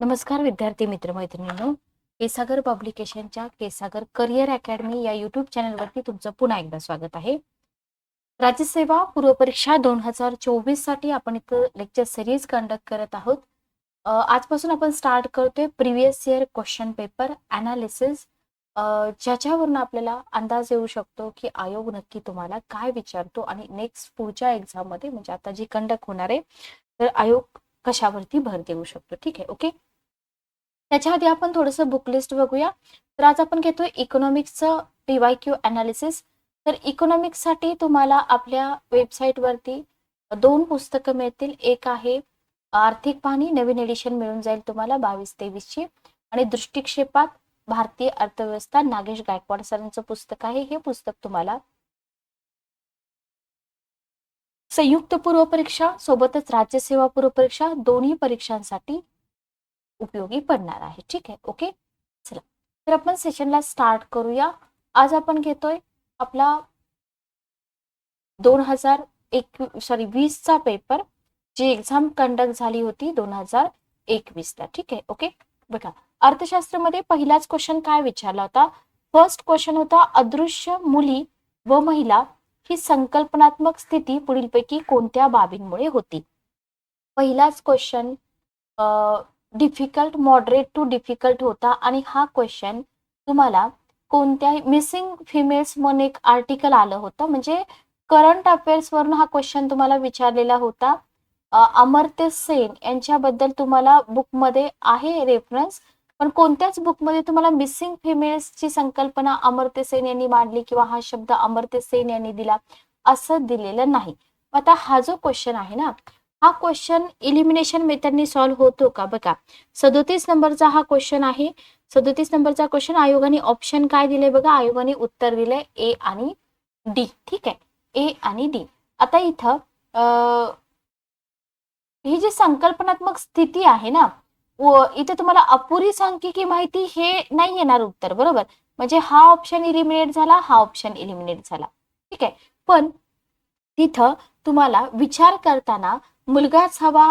नमस्कार विद्यार्थी मित्र मैत्रिणींनो केसागर पब्लिकेशनच्या केसागर करिअर अकॅडमी या युट्यूब चॅनलवरती तुमचं पुन्हा एकदा स्वागत आहे. राज्यसेवा पूर्वपरीक्षा दोन हजार चोवीससाठी आपण इथं लेक्चर सिरीज कंडक्ट करत आहोत. आजपासून आपण स्टार्ट करतोय previous year question paper analysis ज्याच्यावरून आपल्याला अंदाज येऊ शकतो की आयोग नक्की तुम्हाला काय विचारतो आणि नेक्स्ट पुढच्या एक्झाममध्ये म्हणजे आता जी कंडक्ट होणार आहे तर आयोग कशावरती भर देऊ शकतो. ठीक आहे ओके त्याच्या आधी आपण थोडंसं बुक लिस्ट बघूया. तर आज आपण घेतोय इकॉनॉमिक्सचं पीवाय क्यू अनालिसिस तर इकॉनॉमिक्ससाठी तुम्हाला आपल्या वेबसाईटवरती दोन पुस्तकं मिळतील. एक आहे आर्थिक पाहणी नवीन एडिशन मिळून जाईल तुम्हाला बावीस तेवीसची आणि दृष्टिक्षेपात भारतीय अर्थव्यवस्था नागेश गायकवाड सरांचं पुस्तक आहे. हे पुस्तक तुम्हाला संयुक्त पूर्व परीक्षा सोबतच राज्यसेवा पूर्व परीक्षा दोन्ही परीक्षांसाठी उपयोगी पडणार आहे. ठीक आहे? ओके चला. तर आपण सेशनला स्टार्ट करूया. आज आपण घेतोय आपला दोन हजार एक सॉरी वीसचा पेपर जी एक्झाम कंडक्ट झाली होती दोन हजार एकवीसला ठीक आहे? ओके बघा. अर्थशास्त्रामध्ये पहिलाच क्वेश्चन काय विचारला होता? फर्स्ट क्वेश्चन होता अदृश्य मुली व महिला ही संकल्पनात्मक स्थिती पुढीलपैकी कोणत्या बाबींमुळे होती? पहिलाच question difficult moderate to difficult होता आणि हा क्वेश्चन तुम्हाला कोणत्याही मिसिंग फिमेल्स म्हणून एक आर्टिकल आलं होतं. म्हणजे करंट अफेअर्स वरून हा क्वेश्चन तुम्हाला विचारलेला होता. अमर्त्य सेन यांच्याबद्दल तुम्हाला बुकमध्ये आहे रेफरन्स पण कोणत्याच बुकमध्ये तुम्हाला मिसिंग फिमेल्सची संकल्पना अमर्त्य सेन यांनी मांडली किंवा हा शब्द अमर्त्य सेन यांनी दिला असं दिलेलं नाही. आता हा जो क्वेश्चन आहे ना हा क्वेश्चन इलिमिनेशन मेथडनी सॉल्व्ह होतो का? बघा सदोतीस नंबरचा हा क्वेश्चन आहे. सदोतीस नंबरचा क्वेश्चन आयोगाने ऑप्शन काय दिले बघा? आयोगाने उत्तर दिले ए आणि डी ठीक आहे? ए आणि डी आता इथं ही जी संकल्पनात्मक स्थिती आहे ना इथे तुम्हाला अपुरी सांख्यिकी माहिती हे नाही येणार उत्तर बरोबर? म्हणजे हा ऑप्शन इलिमिनेट झाला हा ऑप्शन इलिमिनेट झाला. ठीक आहे? पण तिथं तुम्हाला विचार करताना मुलगाच हवा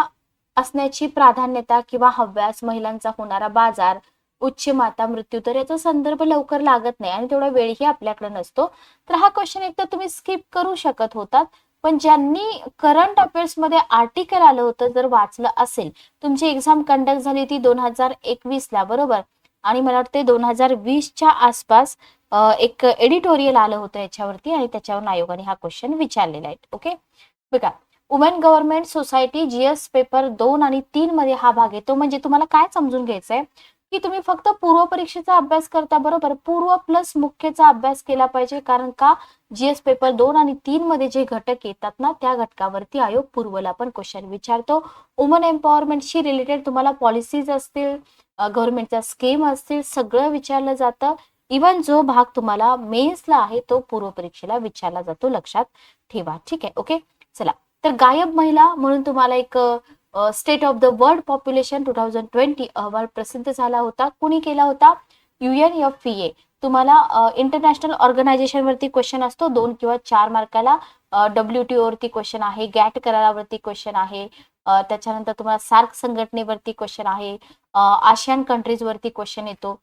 असण्याची प्राधान्यता किंवा हव्यास महिलांचा होणारा बाजार उच्च माता मृत्यू तर याचा संदर्भ लवकर लागत नाही आणि तेवढा वेळही आपल्याकडे नसतो. तर हा क्वेश्चन एक तर तुम्ही स्किप करू शकत होतात. पण ज्यांनी करंट अफेअर्समध्ये आर्टिकल आलं होतं जर वाचलं असेल तुमची एक्झाम कंडक्ट झाली होती दोन हजार एकवीस ला बरोबर? आणि मला वाटते दोन हजार वीसच्या आसपास एक एडिटोरियल आलं होतं याच्यावरती आणि त्याच्यावरून आयोगाने हा क्वेश्चन विचारलेला आहे. ओके बघा women government society GS paper दोन आणि तीन मध्ये हा भाग येतो म्हणजे तुम्हाला काय समजून घ्यायचंय? की तुम्ही फक्त पूर्व परीक्षेचा अभ्यास करता बरोबर? पूर्व प्लस मुख्यचा अभ्यास केला पाहिजे कारण का? जीएस पेपर दोन आणि तीन मध्ये जे घटक येतात ना त्या घटकावरती आयोग पूर्वला पण क्वेश्चन विचारतो. वुमन एम्पॉवरमेंटशी रिलेटेड तुम्हाला पॉलिसीज असतील गव्हर्नमेंटच्या स्कीम असतील सगळं विचारलं जातं. इव्हन जो भाग तुम्हाला मेन्सला आहे तो पूर्व परीक्षेला विचारला जातो लक्षात ठेवा. ठीक आहे ओके चला. तर गायब महिला म्हणून तुम्हाला एक state of the world population two thousand twenty अहवाल प्रसिद्ध झाला होता. कुणी केला होता? युएन एफ ए तुम्हाला इंटरनॅशनल ऑर्गनायझेशन वरती क्वेश्चन असतो. दोन किंवा चार मार्काला डब्ल्यू टी वरती क्वेश्चन आहे. गॅट करारावरती क्वेश्चन आहे. त्याच्यानंतर तुम्हाला सार्क संघटनेवरती क्वेश्चन आहे. आशियान कंट्रीज वरती क्वेश्चन येतो.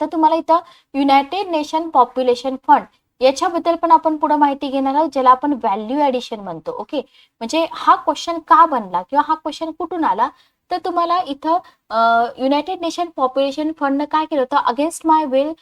तर तुम्हाला इथं युनायटेड नेशन पॉप्युलेशन फंड याच्याबद्दल पण आपण पुढे माहिती घेणार आहोत ज्याला आपण व्हॅल्यू ऍडिशन म्हणतो. ओके म्हणजे हा क्वेश्चन का बनला किंवा हा क्वेश्चन कुठून आला? तर तुम्हाला इथं युनायटेड नेशन पॉप्युलेशन फंडनं काय केलं होतं? Against my will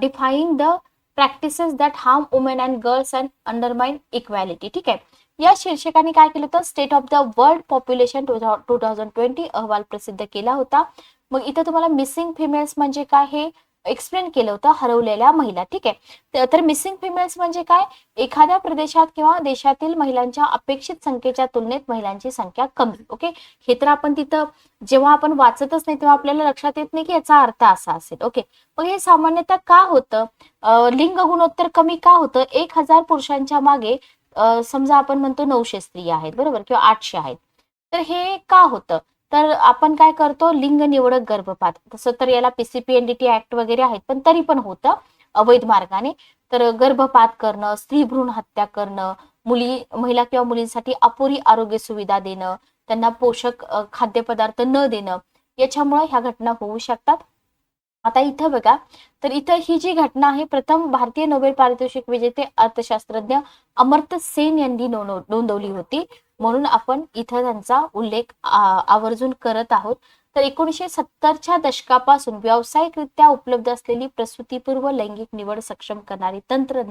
define the practices that harm women and girls and undermine equality ठीक आहे? या शीर्षकाने काय केलं होतं? State of the world population two thousand twenty अहवाल प्रसिद्ध केला होता. मग इथं तुम्हाला मिसिंग फिमेल्स म्हणजे काय हे? एक्सप्लेन केलं होतं हरवलेल्या महिला ठीक आहे? तर मिसिंग फिमेल्स म्हणजे काय? एखाद्या प्रदेशात किंवा देशातील महिलांच्या अपेक्षित संख्येच्या तुलनेत महिलांची संख्या कमी ओके? हे तर आपण तिथं जेव्हा आपण वाचतच नाही तेव्हा आपल्याला लक्षात येत नाही की याचा अर्थ असा असेल ओके? मग हे सामान्यतः का होतं? लिंग गुणोत्तर कमी का होतं? एक हजार पुरुषांच्या मागे समजा आपण म्हणतो नऊशे स्त्री आहेत बरोबर? किंवा आठशे आहेत. तर हे का होतं? तर आपण काय करतो लिंग निवडक गर्भपात. तसं तर याला पीसीपीएनडीटी ऍक्ट वगैरे आहेत पण तरी पण होतं अवैध मार्गाने. तर गर्भपात करणं स्त्री भ्रूण हत्या करणं मुली महिला किंवा मुलींसाठी अपुरी आरोग्य सुविधा देणं त्यांना पोषक खाद्यपदार्थ न देणं याच्यामुळे ह्या घटना होऊ शकतात. आता इथं बघा तर इथं ही जी घटना आहे प्रथम भारतीय नोबेल पारितोषिक विजेते अर्थशास्त्रज्ञ अमर्त्य सेन यांनी नोंदव- नोंदवली होती. म्हणून आपण इथं त्यांचा उल्लेख आवर्जून करत आहोत. तर एकोणीसशे सत्तरच्या दशकापासून व्यावसायिकरित्या उपलब्ध असलेली प्रसूतीपूर्व लैंगिक निवड सक्षम करणारी तंत्र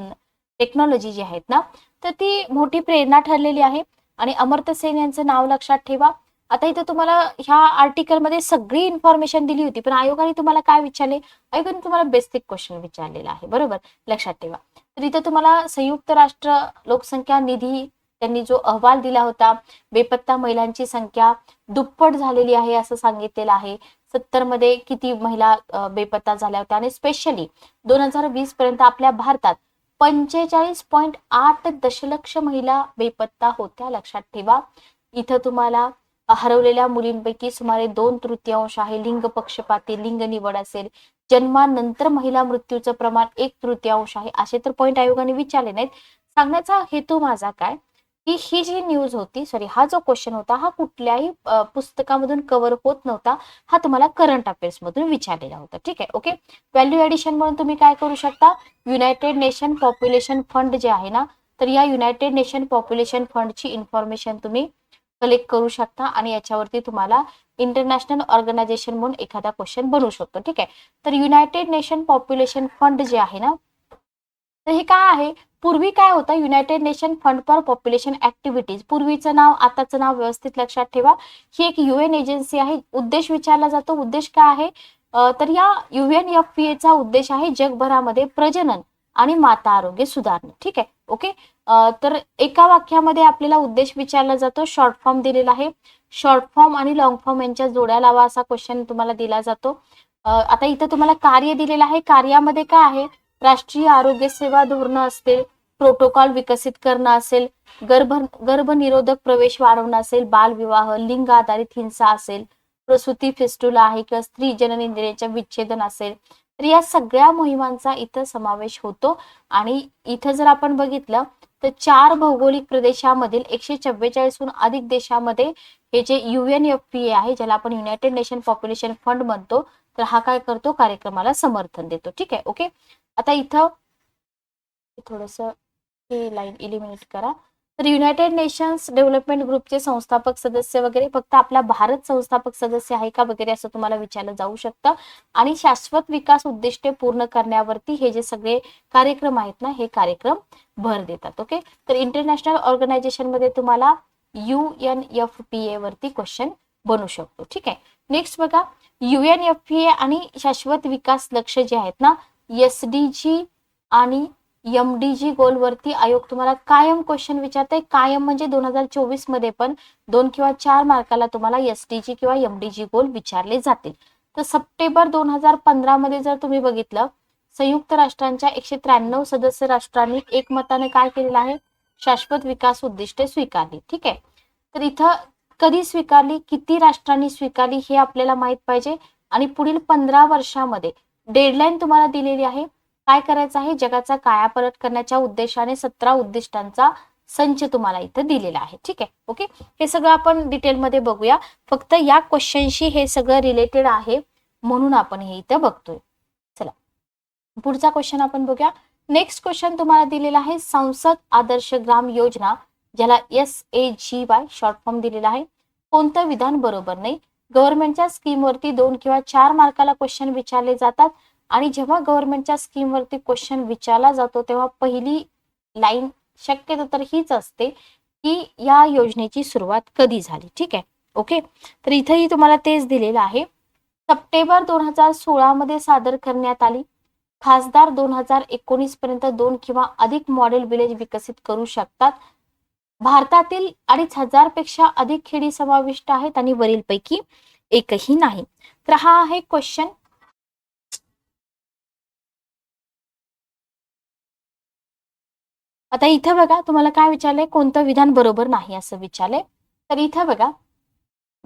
टेक्नॉलॉजी जी आहेत ना तर ती मोठी प्रेरणा ठरलेली आहे. आणि अमर्त्य सेन यांचं नाव लक्षात ठेवा. आता इथं तुम्हाला ह्या आर्टिकलमध्ये सगळी इन्फॉर्मेशन दिली होती पण आयोगाने तुम्हाला काय विचारले? आयोगाने तुम्हाला बेसिक क्वेश्चन विचारलेला आहे बरोबर? लक्षात ठेवा. तर इथं तुम्हाला संयुक्त राष्ट्र लोकसंख्या निधी त्यांनी जो अहवाल दिला होता बेपत्ता महिलांची संख्या दुप्पट झालेली आहे असं सांगितलेलं आहे. सत्तरमध्ये किती महिला बेपत्ता झाल्या होत्या? आणि स्पेशली दोन हजार वीस पर्यंत आपल्या भारतात पंचेचाळीस पॉईंट आठ दशलक्ष महिला बेपत्ता होत्या लक्षात ठेवा. इथं तुम्हाला हरवलेल्या मुलींपैकी सुमारे दोन तृतीयांश आहे. लिंग पक्षपाती लिंग निवड असेल. जन्मानंतर महिला मृत्यूचं प्रमाण एक तृतीयांश आहे. असे तर पॉईंट आयोगाने विचारले नाहीत. सांगण्याचा हेतू माझा काय? की ही जी न्यूज होती सॉरी हा जो क्वेश्चन होता हा कुठल्याही पुस्तकामधून कव्हर होत नव्हता. हा तुम्हाला करंट अफेअर्स मधून विचारलेला होता. ठीक आहे ओके व्हॅल्यू ऍडिशन म्हणून तुम्ही काय करू शकता? युनायटेड नेशन पॉप्युलेशन फंड जे आहे ना तर या युनायटेड नेशन पॉप्युलेशन फंडची इन्फॉर्मेशन तुम्ही कलेक्ट करू शकता आणि याच्यावरती तुम्हाला इंटरनॅशनल ऑर्गनायझेशन म्हणून एखादा क्वेश्चन बनवू शकतो ठीक आहे? तर युनायटेड नेशन पॉप्युलेशन फंड जे आहे ना तर हे काय आहे? पूर्वी काय होतं? United nation fund for population activities पूर्वीचं नाव आताचं नाव व्यवस्थित लक्षात ठेवा. ही एक युएन एजन्सी आहे. उद्देश विचारला जातो. उद्देश काय आहे? तर या युएन एफ पी चा उद्देश आहे जगभरामध्ये प्रजनन आणि माता आरोग्य सुधारणे ठीक आहे? ओके? तर एका वाक्यामध्ये आपल्याला उद्देश विचारला जातो. शॉर्ट फॉर्म दिलेला आहे. शॉर्ट फॉर्म आणि लॉंग फॉर्म यांच्या जोड्या लावा असा क्वेश्चन तुम्हाला दिला जातो. आता इथं तुम्हाला कार्य दिलेलं आहे. कार्यामध्ये काय आहे? राष्ट्रीय आरोग्य सेवा धोरणं असतील प्रोटोकॉल विकसित करणं असेल गर्भ गर्भनिरोधक प्रवेश वाढवणं असेल बालविवाह लिंग आधारित हिंसा असेल प्रसूती फेस्टुला आहे किंवा स्त्री जननेंद्रियाच्या विच्छेदन असेल तर या सगळ्या मोहिमांचा इथं समावेश होतो. आणि इथं जर आपण बघितलं तर चार भौगोलिक प्रदेशामधील एकशे चव्वेचाळीसहून अधिक देशामध्ये हे जे युएन एफ पी ए आहे ज्याला आपण युनायटेड नेशन पॉप्युलेशन फंड म्हणतो तर हा काय करतो? कार्यक्रमाला समर्थन देतो. ठीक आहे? ओके आता इथं थोडस हे लाईन इलिमिनेट करा. तर युनायटेड नेशन्स डेव्हलपमेंट ग्रुपचे संस्थापक सदस्य वगैरे फक्त आपला भारत संस्थापक सदस्य आहे का वगैरे असं तुम्हाला विचारलं जाऊ शकतं. आणि शाश्वत विकास उद्दिष्टे पूर्ण करण्यावरती हे जे सगळे कार्यक्रम आहेत ना हे कार्यक्रम भर देतात ओके तर इंटरनॅशनल ऑर्गनायझेशनमध्ये तुम्हाला U N F P A वरती क्वेश्चन बनू शकतो ठीक आहे? नेक्स्ट बघा युएन एफ पी ए आणि शाश्वत विकास लक्ष जे आहेत ना एस डी जी आणि एम डी जी गोलवरती आयोग तुम्हाला कायम क्वेश्चन विचारते कायम म्हणजे दोन हजार चोवीसमध्ये पण दोन किंवा चार मार्काला तुम्हाला एस डी जी किंवा एम डी जी गोल विचारले जातील. तर सप्टेंबर दोन हजार पंधरा मध्ये जर तुम्ही बघितलं संयुक्त राष्ट्रांच्या एकशे त्र्याण्णव सदस्य राष्ट्रांनी एकमताने काय केलेलं आहे? शाश्वत विकास उद्दिष्टे स्वीकारली. ठीक आहे? तर इथं कधी स्वीकारली? किती राष्ट्रांनी स्वीकारली हे आपल्याला माहीत पाहिजे? आणि पुढील पंधरा वर्षामध्ये डेडलाईन तुम्हाला दिलेली आहे. काय करायचं आहे? जगाचा कायापलट करण्याच्या उद्देशाने सतरा उद्दिष्टांचा संच तुम्हाला इथं दिलेला आहे. ठीक आहे? ओके हे सगळं आपण डिटेलमध्ये बघूया. फक्त या क्वेश्चनशी हे सगळं रिलेटेड आहे म्हणून आपण हे इथं बघतोय. चला. पुढचा क्वेश्चन आपण बघूया. नेक्स्ट क्वेश्चन तुम्हाला दिलेला आहे संसद आदर्श ग्राम योजना ज्याला S A G Y short form दिलेला आहे. कोणतं विधान बरोबर नाही? गव्हर्नमेंटच्या स्कीमवरती दोन किंवा चार मार्काला क्वेश्चन विचारले जातात. आणि जेव्हा गव्हर्नमेंटच्या स्कीमवरती क्वेश्चन विचारला जातो तेव्हा पहिली लाईन शक्यतो तर हीच असते की या योजनेची सुरुवात कधी झाली? ठीक आहे? ओके तर इथंही तुम्हाला तेच दिलेलं आहे. सप्टेंबर दोन हजार सोळा मध्ये सादर करण्यात आली. खासदार दोन हजार एकोणीस पर्यंत दोन किंवा अधिक मॉडेल विलेज विकसित करू शकतात. भारतातील अडीच हजारपेक्षा अधिक खेडी समाविष्ट आहेत आणि वरीलपैकी एकही नाही. तर हा आहे क्वेश्चन आता इथं बघा तुम्हाला काय विचारलंय? कोणतं विधान बरोबर नाही असं विचारलंय? तर इथं बघा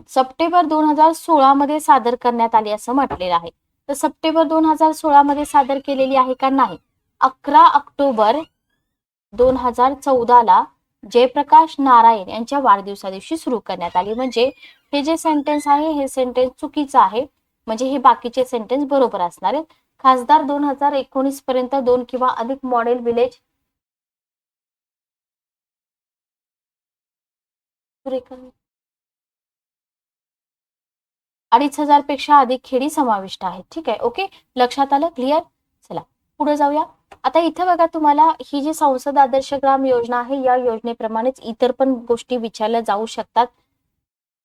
सप्टेंबर दोन हजार सोळा मध्ये सादर करण्यात आली असं म्हटलेलं आहे. तर सप्टेंबर दोन हजार सोळा मध्ये सादर केलेली आहे का नाही? अकरा ऑक्टोबर दोन हजार चौदा ला जयप्रकाश नारायण यांच्या वाढदिवसा दिवशी सुरू करण्यात आली. म्हणजे हे जे सेंटेन्स आहे हे सेंटेन्स चुकीचं आहे. म्हणजे हे बाकीचे सेंटेन्स बरोबर असणार आहेत. खासदार दोन हजार एकोणीस पर्यंत दोन किंवा अधिक मॉडेल विलेज अडीच हजारपेक्षा अधिक खेडी समाविष्ट आहेत. ठीक आहे. ओके? लक्षात आलं? क्लिअर? चला. पुढे जाऊया. आता इथे बघा तुम्हाला ही जी संसद आदर्श ग्राम योजना आहे या योजनेप्रमाणेच इतर पण गोष्टी विचारल्या जाऊ शकतात.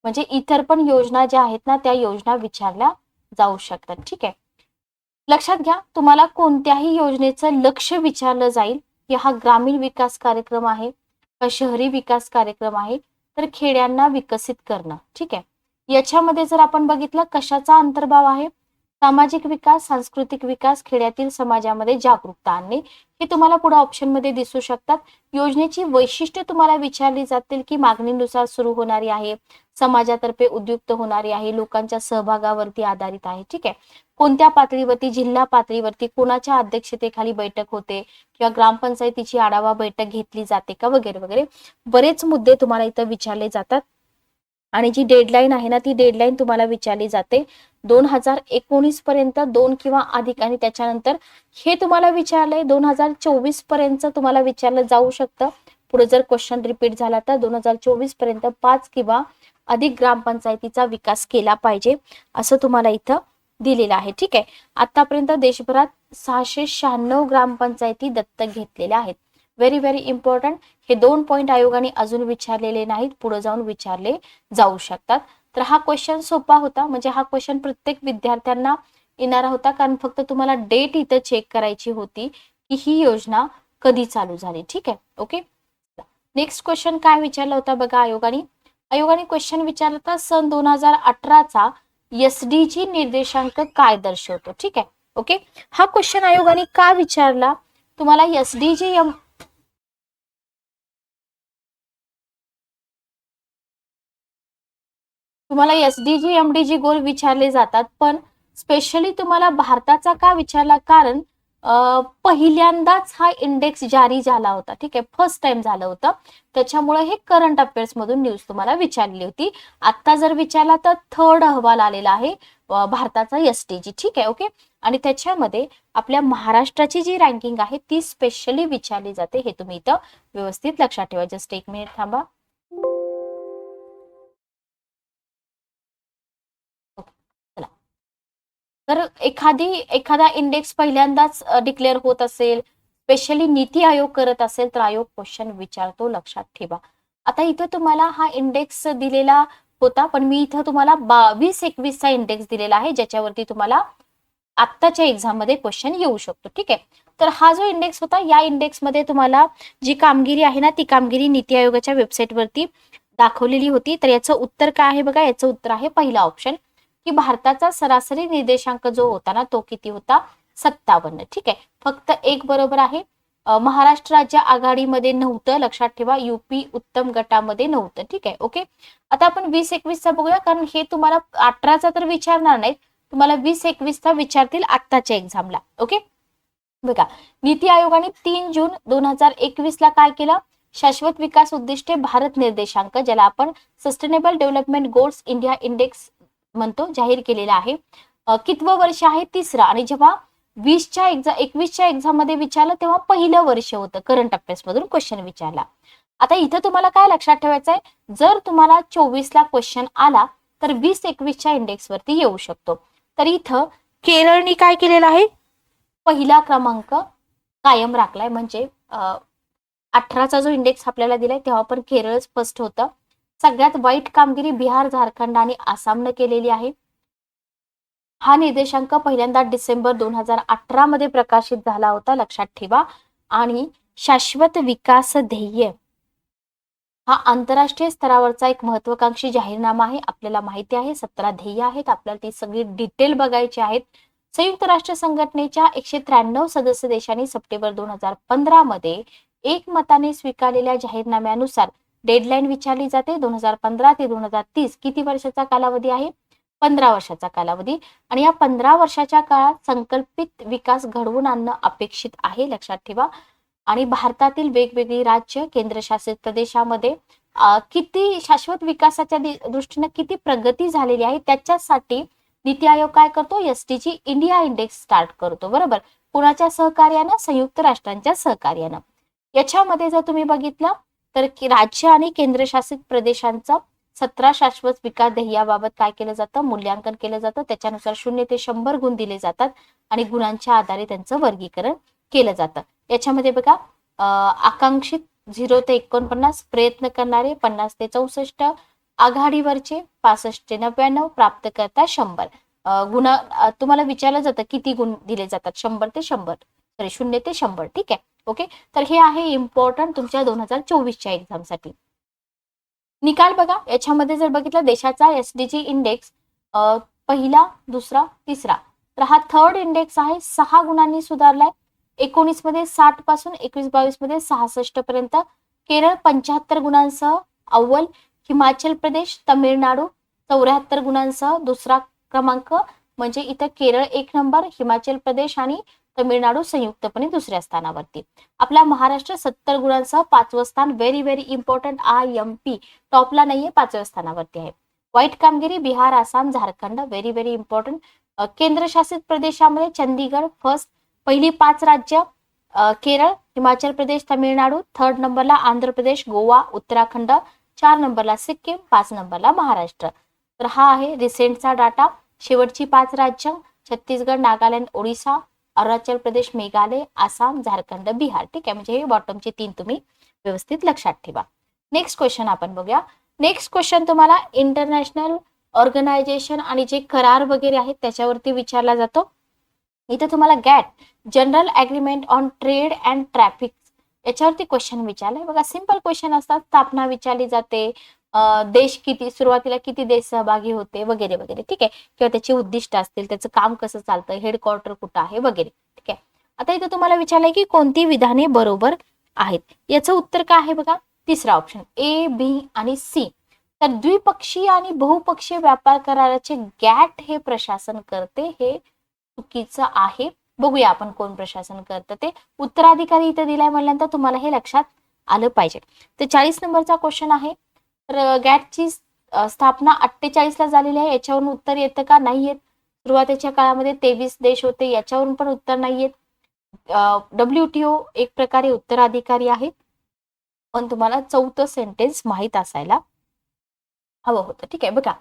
म्हणजे इतर पण योजना ज्या आहेत ना त्या योजना विचारल्या जाऊ शकतात. ठीक आहे? लक्षात घ्या तुम्हाला कोणत्याही योजनेचं लक्ष विचारलं जाईल. की हा ग्रामीण विकास कार्यक्रम आहे का शहरी विकास कार्यक्रम आहे तर खेड्यांना विकसित करणं. ठीक आहे? याच्यामध्ये जर आपण बघितलं कशाचा अंतर्भाव आहे? सामाजिक विकास सांस्कृतिक विकास खेड्यातील समाजामध्ये जागरूकता आणणे हे तुम्हाला पुढे ऑप्शनमध्ये दिसू शकतात. योजनेची वैशिष्ट्य तुम्हाला विचारली जातील की मागणीनुसार सुरू होणारी आहे समाजातर्फे उद्युक्त होणारी आहे लोकांच्या सहभागावरती आधारित आहे ठीक आहे? कोणत्या पातळीवरती जिल्हा पातळीवरती कोणाच्या अध्यक्षतेखाली बैठक होते किंवा ग्रामपंचायतीची आढावा बैठक घेतली जाते का वगैरे वगैरे? बरेच मुद्दे तुम्हाला इथं विचारले जातात. आणि जी डेडलाईन आहे ना ती डेडलाईन तुम्हाला विचारली जाते. दोन हजार एकोणीस पर्यंत दोन किंवा अधिक आणि त्याच्यानंतर हे तुम्हाला विचारलंय. दोन हजार चोवीसपर्यंत तुम्हाला विचारलं जाऊ शकतं. पुढे जर क्वेश्चन रिपीट झाला तर दोन हजार चोवीसपर्यंत पाच किंवा अधिक ग्रामपंचायतीचा विकास केला पाहिजे असं तुम्हाला इथं दिलेलं आहे. ठीक आहे? आतापर्यंत देशभरात सहाशे शहाण्णव ग्रामपंचायती दत्तक घेतलेल्या आहेत. व्हेरी व्हेरी इम्पॉर्टंट हे दोन पॉईंट आयोगाने अजून विचारलेले नाहीत पुढे जाऊन विचारले जाऊ शकतात. तर हा क्वेश्चन सोपा होता म्हणजे हा क्वेश्चन प्रत्येक विद्यार्थ्यांना येणारा होता कारण फक्त तुम्हाला डेट इथं चेक करायची होती की ही योजना कधी चालू झाली. ठीक आहे? ओके नेक्स्ट क्वेश्चन काय विचारला होता बघा आयोगाने? आयोगाने क्वेश्चन विचारला होता सन दोन हजार अठराचा एस डी जी निर्देशांक काय दर्शवतो? ठीक आहे? ओके हा क्वेश्चन आयोगाने का विचारला? तुम्हाला एस तुम्हाला S D G M D G goal विचारले जातात पण स्पेशली तुम्हाला भारताचा का विचारला? कारण पहिल्यांदाच हा इंडेक्स जारी झाला होता ठीक आहे फर्स्ट टाइम झालं होतं. त्याच्यामुळे हे करंट अफेअर्स मधून न्यूज तुम्हाला विचारली होती. आता जर विचारला तर थर्ड अहवाल आलेला आहे भारताचा एस टी जी ठीक आहे ओके आणि त्याच्यामध्ये आपल्या महाराष्ट्राची जी रँकिंग आहे ती स्पेशली विचारली जाते हे तुम्ही इथं व्यवस्थित लक्षात ठेवा. जस्ट एक मिनिट थांबा. तर एखादी एखादा इंडेक्स पहिल्यांदाच डिक्लेअर होत असेल स्पेशली नीती आयोग करत असेल तर आयोग क्वेश्चन विचारतो लक्षात ठेवा. आता इथं तुम्हाला हा इंडेक्स दिलेला होता पण मी इथं तुम्हाला बावीस एकवीसचा इंडेक्स दिलेला आहे ज्याच्यावरती तुम्हाला आत्ताच्या एक्झाममध्ये क्वेश्चन येऊ शकतो ठीक आहे? तर हा जो इंडेक्स होता या इंडेक्समध्ये तुम्हाला जी कामगिरी आहे ना ती कामगिरी नीती आयोगाच्या वेबसाईटवरती दाखवलेली होती. तर याचं उत्तर काय आहे बघा? याचं उत्तर आहे पहिला ऑप्शन की भारताचा सरासरी निर्देशांक जो होता ना तो किती होता? सत्तावन्न. ठीक आहे. फक्त एक बरोबर आहे. महाराष्ट्र राज्य आघाडीमध्ये नव्हतं. लक्षात ठेवा युपी उत्तम गटामध्ये नव्हतं. ठीक आहे. ओके? आता आपण वीस एकवीसचा बघूया कारण हे तुम्हाला अठराचा तर विचारणार नाहीत. तुम्हाला वीस एकवीसचा विचारतील आत्ताच्या एक्झामला. ओके? बघा नीती आयोगाने तीन जून दोन हजार एकवीस ला काय केलं? शाश्वत विकास उद्दिष्टे भारत निर्देशांक ज्याला आपण sustainable development goals India index म्हणतो जाहीर केलेला आहे. कितवं वर्ष आहे? तिसरं. आणि जेव्हा वीसच्या एक्झाम एकवीसच्या एक्झाममध्ये विचारलं तेव्हा पहिलं वर्ष होतं करंट अफेअर्स मधून क्वेश्चन विचारला. आता इथं तुम्हाला काय लक्षात ठेवायचं आहे जर तुम्हाला चोवीसला क्वेश्चन आला तर वीस एकवीसच्या इंडेक्स वरती येऊ शकतो. तर इथं केरळने काय केलेलं आहे? पहिला क्रमांक कायम राखलाय. म्हणजे अठराचा जो इंडेक्स आपल्याला दिलाय तेव्हा पण केरळ फर्स्ट होतं. सगळ्यात वाईट कामगिरी बिहार झारखंड आणि आसामनं केलेली आहे. हा निर्देशांक पहिल्यांदा डिसेंबर दोन हजार अठरा मध्ये प्रकाशित झाला होता लक्षात ठेवा. आणि शाश्वत विकास ध्येय. हा आंतरराष्ट्रीय स्तरावरचा एक महत्वाकांक्षी जाहीरनामा आहे आपल्याला माहिती आहे. सतरा ध्येय आहेत आपल्याला ती सगळी डिटेल बघायची आहेत. संयुक्त राष्ट्र संघटनेच्या एकशे त्र्याण्णव सदस्य देशांनी सप्टेंबर दोन हजार पंधरा मध्ये एकमताने स्वीकारलेल्या जाहीरनाम्यानुसार डेडलाईन विचारली जाते दोन हजार पंधरा ते दोन हजार तीस. किती वर्षाचा कालावधी आहे? पंधरा वर्षाचा कालावधी. आणि या पंधरा वर्षाच्या काळात संकल्पित विकास घडवून आणणं अपेक्षित आहे लक्षात ठेवा. आणि भारतातील वेगवेगळी राज्य केंद्रशासित प्रदेशामध्ये किती शाश्वत विकासाच्या दृष्टीने किती प्रगती झालेली आहे त्याच्यासाठी नीती आयोग काय करतो? एसटीची इंडिया इंडेक्स स्टार्ट करतो बरोबर? कुणाच्या सहकार्यानं? संयुक्त राष्ट्रांच्या सहकार्यानं. याच्यामध्ये जर तुम्ही बघितलं तर राज्य आणि केंद्रशासित प्रदेशांचं सतरा शाश्वत विकास ध्येयाबाबत काय केलं जातं? मूल्यांकन केलं जातं. त्याच्यानुसार शून्य ते शंभर गुण दिले जातात आणि गुणांच्या आधारे त्यांचं वर्गीकरण केलं जातं. याच्यामध्ये बघा आकांक्षित झिरो ते एकोणपन्नास प्रयत्न करणारे पन्नास ते चौसष्ट आघाडीवरचे पासष्ट ते नव्याण्णव प्राप्त करता शंभर गुण तुम्हाला विचारलं जातं किती गुण दिले जातात? शंभर ते शंभर. सॉरी शून्य ते शंभर. ठीक आहे? ओके तर हे आहे इम्पॉर्टंट तुमच्या दोन हजार चोवीसच्या एक्झामसाठी निकाल बघा. याच्यामध्ये जर बघितलं देशाचा एस डी जी इंडेक्स पहिला दुसरा तिसरा. तर हा थर्ड इंडेक्स आहे. सहा गुणांनी सुधारलाय. एकोणीसमध्ये साठपासून एकवीस बावीसमध्ये सहासष्ट पर्यंत. केरळ पंच्याहत्तर गुणांसह अव्वल. हिमाचल प्रदेश तमिळनाडू चौऱ्याहत्तर गुणांसह दुसरा क्रमांक. म्हणजे इथं केरळ एक नंबर हिमाचल प्रदेश आणि तमिळनाडू संयुक्तपणे दुसऱ्या स्थानावरती. आपला महाराष्ट्र सत्तर गुणांसह पाचवं स्थान very very important I M P टॉपला नाहीये पाचव्या स्थानावरती आहे. वाईट कामगिरी Bihar Assam Jharkhand very very important केंद्रशासित प्रदेशामध्ये चंदीगड फर्स्ट पहिली पाच राज्य केरळ हिमाचल प्रदेश तमिळनाडू थर्ड नंबरला आंध्र प्रदेश गोवा उत्तराखंड चार नंबरला सिक्कीम पाच नंबरला महाराष्ट्र. तर हा आहे रिसेंटचा डाटा शेवटची पाच राज्य छत्तीसगड नागालँड ओडिसा अरुणाचल प्रदेश मेघालय आसाम झारखंड बिहार. ठीक आहे? म्हणजे हे बॉटमचे तीन तुम्ही व्यवस्थित लक्षात ठेवा. नेक्स्ट क्वेश्चन आपण बघूया. नेक्स्ट क्वेश्चन तुम्हाला इंटरनॅशनल ऑर्गनायझेशन आणि जे करार वगैरे आहेत त्याच्यावरती विचारला जातो. इथे तुम्हाला GATT general agreement on trade and traffic याच्यावरती क्वेश्चन विचारलाय. बघा सिंपल क्वेश्चन असतात. स्थापना विचारली जाते. देश किती सुरुवातीला किती देश सहभागी होते वगैरे वगैरे ठीक आहे? किंवा त्याची उद्दिष्ट असतील त्याचं काम कसं चालतं हेडक्वार्टर कुठं आहे वगैरे ठीक आहे? आता इथं तुम्हाला विचारलंय की कोणती विधाने बरोबर आहेत? याचं उत्तर काय आहे बघा? तिसरा ऑप्शन ए बी आणि सी तर द्विपक्षीय आणि बहुपक्षीय व्यापार कराराचे गॅट हे प्रशासन करते हे चुकीचं आहे. बघूया आपण कोण प्रशासन करतं ते. उत्तराधिकारी इथं दिलाय म्हणल्यानंतर तुम्हाला हे लक्षात आलं पाहिजे. तर चाळीस नंबरचा क्वेश्चन आहे तर गॅटची स्थापना अठ्ठेचाळीस ला झालेली आहे. याच्यावरून उत्तर येतं का? नाही येत. सुरुवातीच्या काळामध्ये तेवीस देश होते. याच्यावरून पण उत्तर नाही येत. डब्ल्यूटीओ एक प्रकारे उत्तराधिकारी आहेत. पण तुम्हाला चौथं सेंटेन्स माहीत असायला हवं होतं. ठीक आहे बघा.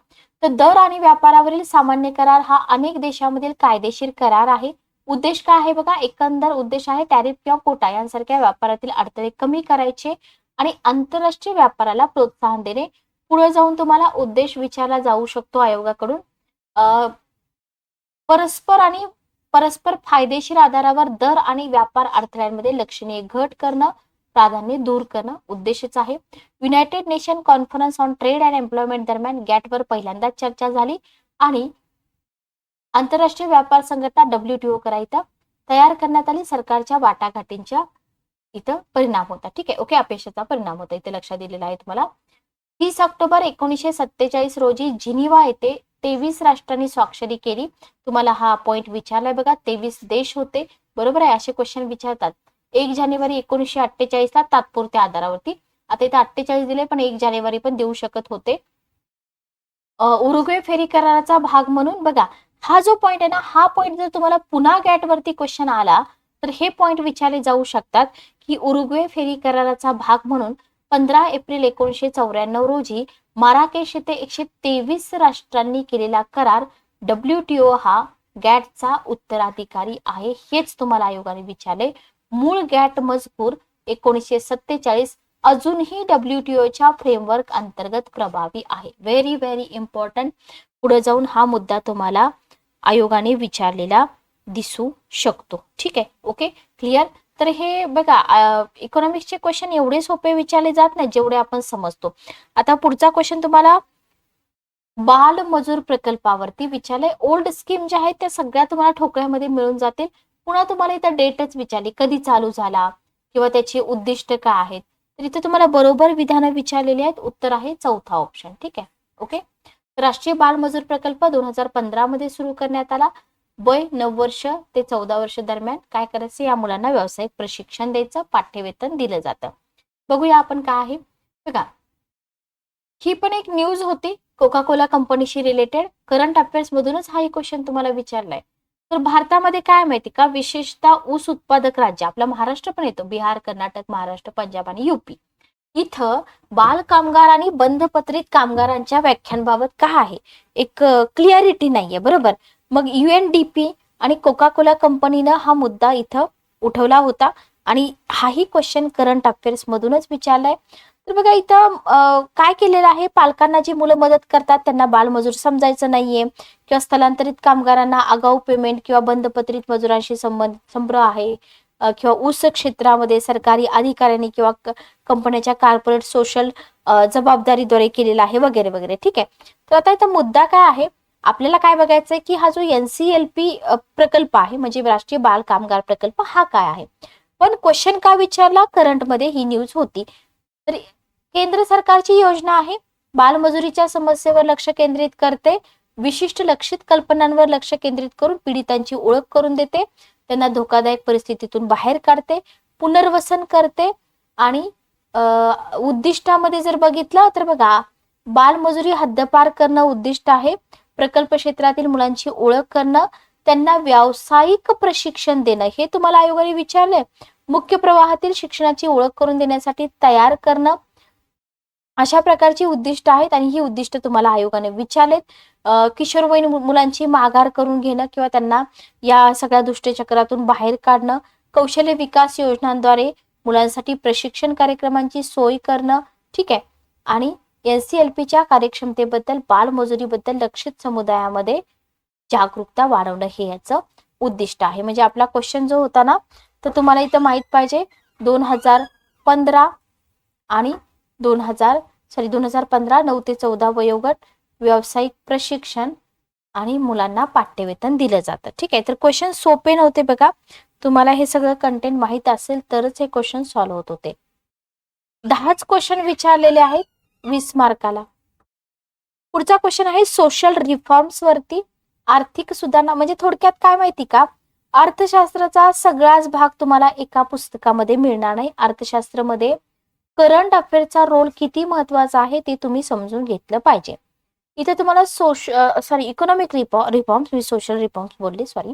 तर दर आणि व्यापारावरील सामान्य करार हा अनेक देशांमधील कायदेशीर करार आहे. उद्देश काय आहे बघा? एकंदर उद्देश आहे टॅरिफ किंवा कोटा यांसारख्या व्यापारातील अडथळे कमी करायचे आणि आंतरराष्ट्रीय व्यापाराला प्रोत्साहन देणे. पुढे जाऊन तुम्हाला उद्देश विचारला जाऊ शकतो आयोगाकडून. परस्पर आणि परस्पर फायदेशीर आधारावर दर आणि व्यापार अडथळ्यांमध्ये लक्षणीय घट करणं प्राधान्य दूर करणं उद्देशच आहे. United nation conference on trade and employment दरम्यान गॅटवर पहिल्यांदाच चर्चा झाली आणि आंतरराष्ट्रीय व्यापार संघटना डब्ल्यूटीओ करायचा. तयार करण्यात आली सरकारच्या वाटाघाटींच्या इथं परिणाम होता ठीक आहे? ओके अपेक्षेचा परिणाम होता इथे लक्षात दिलेला आहे तुम्हाला. तीस ऑक्टोबर एकोणीसशे सत्तेचाळीस रोजी जिनिवा येथे तेवीस राष्ट्रांनी स्वाक्षरी केली. तुम्हाला हा पॉइंट विचारलाय बघा. तेवीस देश होते. बरोबर आहे? असे क्वेश्चन विचारतात. एक जानेवारी एकोणीसशे अठ्ठेचाळीस ला तात्पुरत्या आधारावरती. आता इथे अठ्ठेचाळीस दिले पण एक जानेवारी पण देऊ शकत होते. उरुग्वे फेरी कराराचा भाग म्हणून बघा. हा जो पॉइंट आहे ना हा पॉइंट जर तुम्हाला पुन्हा गॅट वरती क्वेश्चन आला तर हे पॉइंट विचारले जाऊ शकतात. ही उरुग्वे फेरी कराराचा भाग म्हणून पंधरा एप्रिल एकोणीशे चौऱ्याण्णव रोजी माराकेश येथे एकशे तेवीस राष्ट्रांनी केलेला करार डब्ल्यूटीओ हा गॅटचा उत्तराधिकारी आहे हेच तुम्हाला आयोगाने विचारले. मूळ गॅट मजकूर एकोणीशे सत्तेचाळीस अजूनही डब्ल्यू डब्ल्यूटीओच्या फ्रेमवर्क अंतर्गत प्रभावी आहे. व्हेरी व्हेरी इम्पॉर्टंट पुढे जाऊन हा मुद्दा तुम्हाला आयोगाने विचारलेला दिसू शकतो. ठीक आहे? ओके क्लिअर तर हे बघा इकॉनॉमिक्सचे क्वेश्चन एवढे सोपे विचारले जात नाही जेवढे आपण समजतो. आता पुढचा क्वेश्चन तुम्हाला बाल मजूर प्रकल्पावरती विचारले. ओल्ड स्कीम ज्या आहेत त्या सगळ्या तुम्हाला ठोकळ्यामध्ये मिळून जातील. पुन्हा तुम्हाला इथं डेटच विचारली. कधी चालू झाला किंवा त्याची उद्दिष्ट काय आहेत? तर इथे तुम्हाला बरोबर विधानं विचारलेली आहेत. उत्तर आहे चौथा ऑप्शन ठीक आहे? ओके राष्ट्रीय बाल मजूर प्रकल्प दोन हजार पंधरा मध्ये सुरू करण्यात आला. वय नऊ वर्ष ते चौदा वर्ष दरम्यान काय करायचं? या मुलांना व्यावसायिक प्रशिक्षण द्यायचं पाठ्यवेतन दिलं जातं. बघूया आपण काय आहे. बघा. ही पण एक न्यूज होती. कोका कोला कंपनीशी रिलेटेड करंट अफेअर्स मधूनच हा क्वेश्चन तुम्हाला विचारलाय. तर भारतामध्ये काय माहिती का? विशेषतः ऊस उत्पादक राज्य आपला महाराष्ट्र पण येतो. बिहार कर्नाटक महाराष्ट्र पंजाब आणि युपी इथं बाल कामगार आणि बंधपत्रित कामगारांच्या व्याख्यांबाबत काय आहे? एक क्लिअरिटी नाहीये. बरोबर? मग यू एन डी पी आणि कोका कोला कंपनीनं हा मुद्दा इथं उठवला होता. आणि हाही क्वेश्चन करंट अफेअर्स मधूनच विचारलाय. तर बघा इथं काय केलेलं आहे? पालकांना जी मुलं मदत करतात त्यांना बालमजूर समजायचं नाहीये. किंवा स्थलांतरित कामगारांना आगाऊ पेमेंट किंवा बंदपत्रित मजुरांशी संबंध संपर्क आहे. किंवा ऊस क्षेत्रामध्ये सरकारी अधिकाऱ्यांनी किंवा क- कंपन्याच्या कॉर्पोरेट सोशल जबाबदारीद्वारे केलेला आहे वगैरे वगैरे. ठीक आहे? तर आता इथं मुद्दा काय आहे? आपल्याला काय बघायचंय की हा जो एनसीएलपी प्रकल्प आहे म्हणजे राष्ट्रीय बाल कामगार प्रकल्प हा काय आहे? पण क्वेश्चन का विचारला? करंटमध्ये ही न्यूज होती. तर केंद्र सरकारची योजना आहे बालमजुरीच्या समस्येवर लक्ष केंद्रित करते विशिष्ट लक्षित कल्पनांवर लक्ष केंद्रित करून पीडितांची ओळख करून देते त्यांना धोकादायक परिस्थितीतून बाहेर काढते पुनर्वसन करते आणि उद्दिष्टामध्ये जर बघितलं तर बघा बालमजुरी हद्दपार करणं उद्दिष्ट आहे प्रकल्प क्षेत्रातील मुलांची ओळख करणं त्यांना व्यावसायिक प्रशिक्षण देणं हे तुम्हाला आयोगाने विचारलंय. मुख्य प्रवाहातील शिक्षणाची ओळख करून देण्यासाठी तयार करणं अशा प्रकारची उद्दिष्ट आहेत आणि ही उद्दिष्ट तुम्हाला आयोगाने विचारलेत. किशोरवयीन मुलांची माघार करून घेणं किंवा त्यांना या सगळ्या दुष्टचक्रातून बाहेर काढणं कौशल्य विकास योजनांद्वारे मुलांसाठी प्रशिक्षण कार्यक्रमांची सोय करणं ठीक आहे. आणि एनसीएलपीच्या कार्यक्षमतेबद्दल बालमजुरीबद्दल लक्षित समुदायामध्ये जागरूकता वाढवणं हे याचं उद्दिष्ट आहे. म्हणजे आपला क्वेश्चन जो होता ना तर तुम्हाला इथं माहीत पाहिजे. दोन हजार पंधरा आणि दोन हजार सॉरी दोन हजार पंधरा नऊ ते चौदा वयोगट व्यावसायिक प्रशिक्षण आणि मुलांना पाठ्यवेतन दिलं जातं. ठीक आहे? तर क्वेश्चन सोपे नव्हते बघा. तुम्हाला हे सगळं कंटेंट माहीत असेल तरच हे क्वेश्चन सॉल्व्ह होत होते. दहाच क्वेश्चन विचारलेले आहेत. वीस मार्काला पुढचा क्वेश्चन आहे सोशल रिफॉर्म्स वरती आर्थिक सुधारणा म्हणजे थोडक्यात काय माहिती का? अर्थशास्त्राचा सगळाच भाग तुम्हाला एका पुस्तकामध्ये मिळणार नाही. अर्थशास्त्रामध्ये करंट अफेअरचा रोल किती महत्त्वाचा आहे ते तुम्ही समजून घेतलं पाहिजे. इथे तुम्हाला सोश सॉरी इकॉनॉमिक रिफॉर्म्स मी सोशल रिफॉर्म्स बोलले सॉरी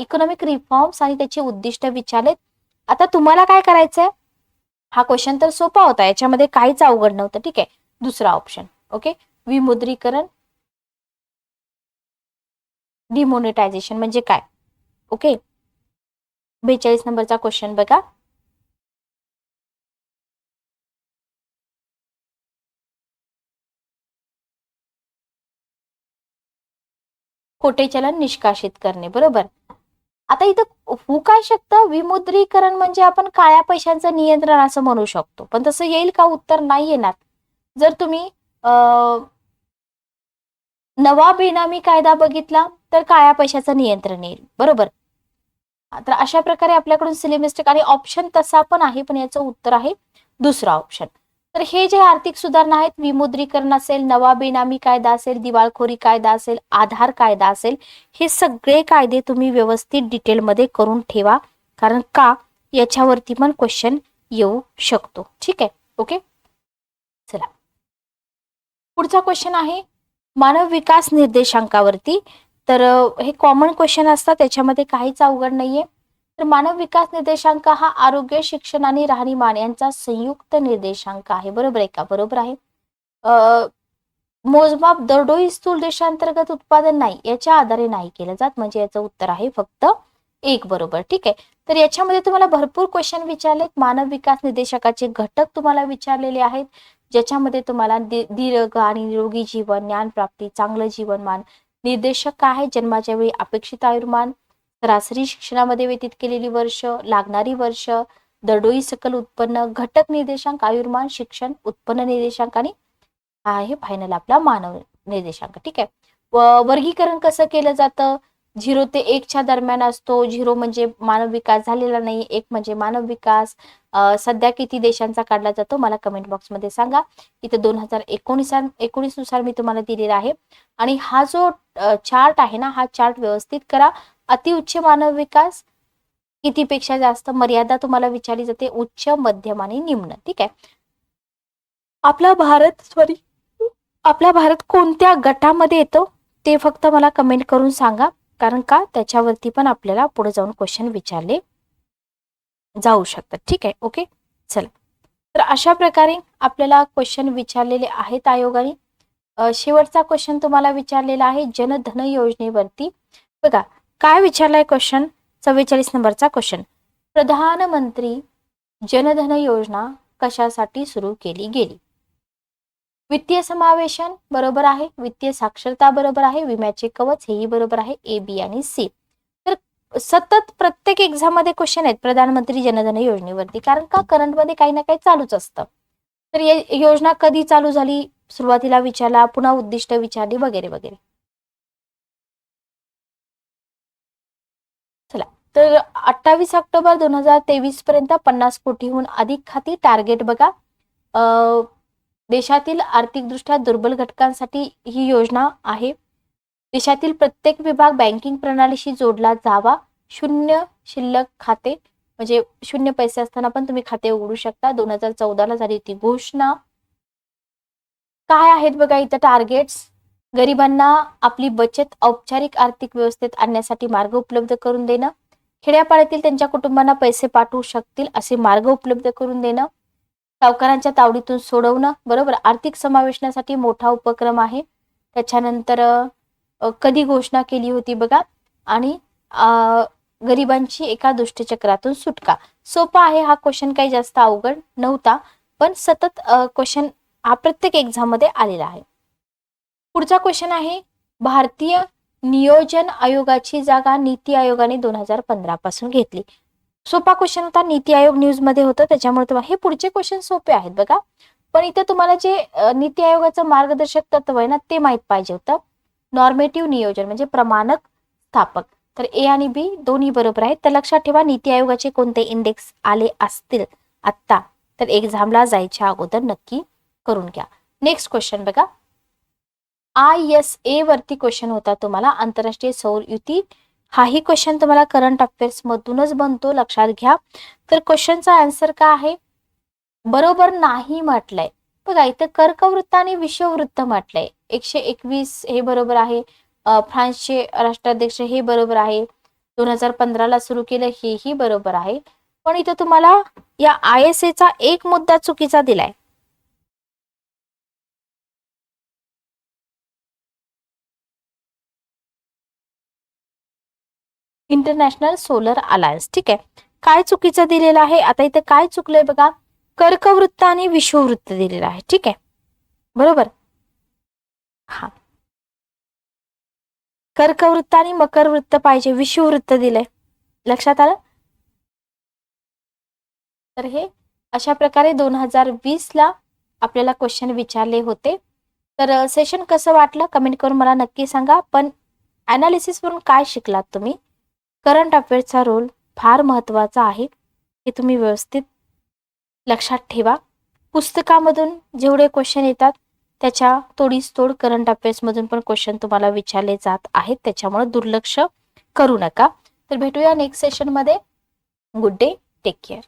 इकॉनॉमिक रिफॉर्म्स आणि त्याचे उद्दिष्ट विचारलेत. आता तुम्हाला काय करायचंय? हा क्वेश्चन तर सोपा होता याच्यामध्ये काहीच अवघड नव्हतं ठीक आहे? दुसरा ऑप्शन ओके विमुद्रीकरण डिमोनिटायझेशन म्हणजे काय? ओके बेचाळीस नंबरचा क्वेश्चन बघा. खोटे चलन निष्कासित करणे बरोबर? आता इथं होऊ काय शकतं? विमुद्रीकरण म्हणजे आपण काळ्या पैशांचं नियंत्रण असं म्हणू शकतो. पण तसं येईल का? उत्तर नाही येणार. जर तुम्ही नवा बेनामी कायदा बघितला तर काळ्या पैशाचं नियंत्रण येईल. बरोबर? तर अशा प्रकारे आपल्याकडून सिलेमिस्टिक आणि ऑप्शन तसा पण आहे पण याचं उत्तर आहे दुसरा ऑप्शन. तर हे जे आर्थिक सुधारणा आहेत विमुद्रीकरण असेल नवा बेनामी कायदा असेल दिवाळखोरी कायदा असेल आधार कायदा असेल हे सगळे कायदे तुम्ही व्यवस्थित डिटेलमध्ये करून ठेवा. कारण का? याच्यावरती पण क्वेश्चन येऊ शकतो. ठीक आहे? ओके चला. पुढचा क्वेश्चन आहे मानव विकास निर्देशांकावरती. तर हे कॉमन क्वेश्चन असतात त्याच्यामध्ये काहीच अवघड नाहीये. तर मानव विकास निर्देशांक हा आरोग्य शिक्षण आणि राहणीमान यांचा संयुक्त निर्देशांक आहे. बरोबर आहे का? बरोबर आहे. मोजमाप दरडोई स्थूल देशांतर्गत उत्पादन नाही याच्या आधारे नाही केलं जात. म्हणजे याचं उत्तर आहे फक्त एक. बरोबर. ठीक आहे. तर याच्यामध्ये तुम्हाला भरपूर क्वेश्चन विचारलेत. मानव विकास निर्देशकाचे घटक तुम्हाला विचारलेले आहेत. ज्याच्यामध्ये तुम्हाला दि- दीर्घ आणि निरोगी जीवन ज्ञानप्राप्ती चांगलं जीवनमान निर्देशक काय आहे. जन्माच्या वेळी अपेक्षित आयुर्मान सरासरी शिक्षणामध्ये व्यतीत केलेली वर्ष लागणारी वर्ष दरडोई सकल उत्पन्न घटक निर्देशांक आयुर्मान शिक्षण उत्पन्न निर्देशांक आणि हा आहे फायनल आपला मानव निर्देशांक. ठीक आहे. वर्गीकरण कसं केलं जातं? झिरो ते एकच्या दरम्यान असतो. झिरो म्हणजे मानव विकास झालेला नाही एक म्हणजे मानव विकास. सध्या किती देशांचा काढला जातो मला कमेंट बॉक्समध्ये सांगा. इथे दोन हजार एकोणीस एकोणीसनुसार मी तुम्हाला दिलेला आहे. आणि हा जो चार्ट आहे ना हा चार्ट व्यवस्थित करा. अतिउच्च मानव विकास कितीपेक्षा जास्त मर्यादा तुम्हाला विचारली जाते. उच्च मध्यम आणि निम्न. ठीक आहे? आपला भारत सॉरी आपला भारत कोणत्या गटामध्ये येतो? ते फक्त मला कमेंट करून सांगा. कारण का? त्याच्यावरती पण आपल्याला पुढे जाऊन क्वेश्चन विचारले जाऊ शकतात. ठीक आहे? ओके चला. तर अशा प्रकारे आपल्याला क्वेश्चन विचारलेले आहेत आयोगाने. शेवटचा क्वेश्चन तुम्हाला विचारलेला आहे जनधन योजनेवरती. बघा काय विचारलाय क्वेश्चन चव्वेचाळीस नंबरचा क्वेश्चन प्रधानमंत्री जनधन योजना कशासाठी सुरू केली गेली? वित्तीय समावेशन बरोबर आहे वित्तीय साक्षरता बरोबर आहे विम्याचे कवच हेही बरोबर आहे ए बी आणि सी तर सतत प्रत्येक एक्झाममध्ये क्वेश्चन आहेत प्रधानमंत्री जनधन योजनेवरती कारण का? करंटमध्ये काही ना काही चालूच असतं. तर योजना कधी चालू झाली? सुरुवातीला विचारला पुन्हा उद्दिष्ट विचारली वगैरे वगैरे. चला तर अठ्ठावीस ऑक्टोबर दोन हजार तेवीस पर्यंत पन्नास कोटीहून अधिक खाती टार्गेट बघा. अं, देशातील आर्थिकदृष्ट्या दुर्बल घटकांसाठी ही योजना आहे. देशातील प्रत्येक विभाग बँकिंग प्रणालीशी जोडला जावा. शून्य शिल्लक खाते म्हणजे शून्य पैसे असताना पण तुम्ही खाते उघडू शकता. दोन हजार चौदाला झाली होती घोषणा. काय आहेत बघा इथं टार्गेट्स गरिबांना आपली बचत औपचारिक आर्थिक व्यवस्थेत आणण्यासाठी मार्ग उपलब्ध करून देणं. खेड्यापाड्यातील त्यांच्या कुटुंबांना पैसे पाठवू शकतील असे मार्ग उपलब्ध करून देणं. सावकारांच्या तावडीतून सोडवणं बरोबर? आर्थिक समावेशनासाठी मोठा उपक्रम आहे. त्याच्यानंतर कधी घोषणा केली होती बघा आणि गरिबांची एका दुष्टचक्रातून सुटका. सोपा आहे हा क्वेश्चन काही जास्त अवघड नव्हता पण सतत क्वेश्चन हा प्रत्येक एक्झाममध्ये आलेला आहे. पुढचा क्वेश्चन आहे भारतीय नियोजन आयोगाची जागा नीती आयोगाने दोन हजार पंधरा पासून घेतली. सोपा क्वेश्चन होता नीती आयोग न्यूजमध्ये होतं. त्याच्यामुळे तुम्हाला हे पुढचे क्वेश्चन सोपे आहेत बघा. पण इथं तुम्हाला जे नीती आयोगाचं मार्गदर्शक तत्व आहे ना ते माहीत पाहिजे होतं. नॉर्मेटिव्ह नियोजन म्हणजे प्रमाणक स्थापक. तर ए आणि बी दोन्ही बरोबर आहेत. तर लक्षात ठेवा नीती आयोगाचे कोणते इंडेक्स आले असतील आत्ता? तर एक्झामला जायच्या अगोदर नक्की करून घ्या. नेक्स्ट क्वेश्चन बघा. आय एस ए वरती क्वेश्चन होता तुम्हाला. आंतरराष्ट्रीय सौर युती हाही क्वेश्चन तुम्हाला करंट अफेअर्स मधूनच बनतो लक्षात घ्या. तर क्वेश्चनचा आन्सर काय आहे? बरोबर नाही म्हटलंय. बघा इथं कर्कवृत्त आणि विश्ववृत्त म्हटलंय. एकशे एकवीस हे बरोबर आहे. फ्रान्सचे राष्ट्राध्यक्ष हे बरोबर आहे. दोन हजार पंधराला सुरू केलं हेही बरोबर आहे. पण इथं तुम्हाला या आय एस एचा एक मुद्दा चुकीचा दिलाय. इंटरनॅशनल सोलर अलायन्स ठीक आहे? काय चुकीचं दिलेलं आहे? आता इथे काय चुकलंय बघा? कर्कवृत्त आणि विषुववृत्त दिलेलं आहे. ठीक आहे? बरोबर? हा. कर्कवृत्त आणि मकरवृत्त पाहिजे. विषुववृत्त दिलंय. लक्षात आलं? तर हे अशा प्रकारे दोन हजार वीस ला आपल्याला क्वेश्चन विचारले होते. तर सेशन कसं वाटलं? कमेंट करून मला नक्की सांगा. पण अनालिसिसवरून काय शिकलात तुम्ही? करंट अफेअर्सचा रोल फार महत्त्वाचा आहे हे तुम्ही व्यवस्थित लक्षात ठेवा. पुस्तकामधून जेवढे क्वेश्चन येतात त्याच्या तोडीस तोड करंट अफेअर्समधून पण क्वेश्चन तुम्हाला विचारले जात आहेत त्याच्यामुळे दुर्लक्ष करू नका. तर भेटूया नेक्स्ट सेशनमध्ये गुड डे टेक केअर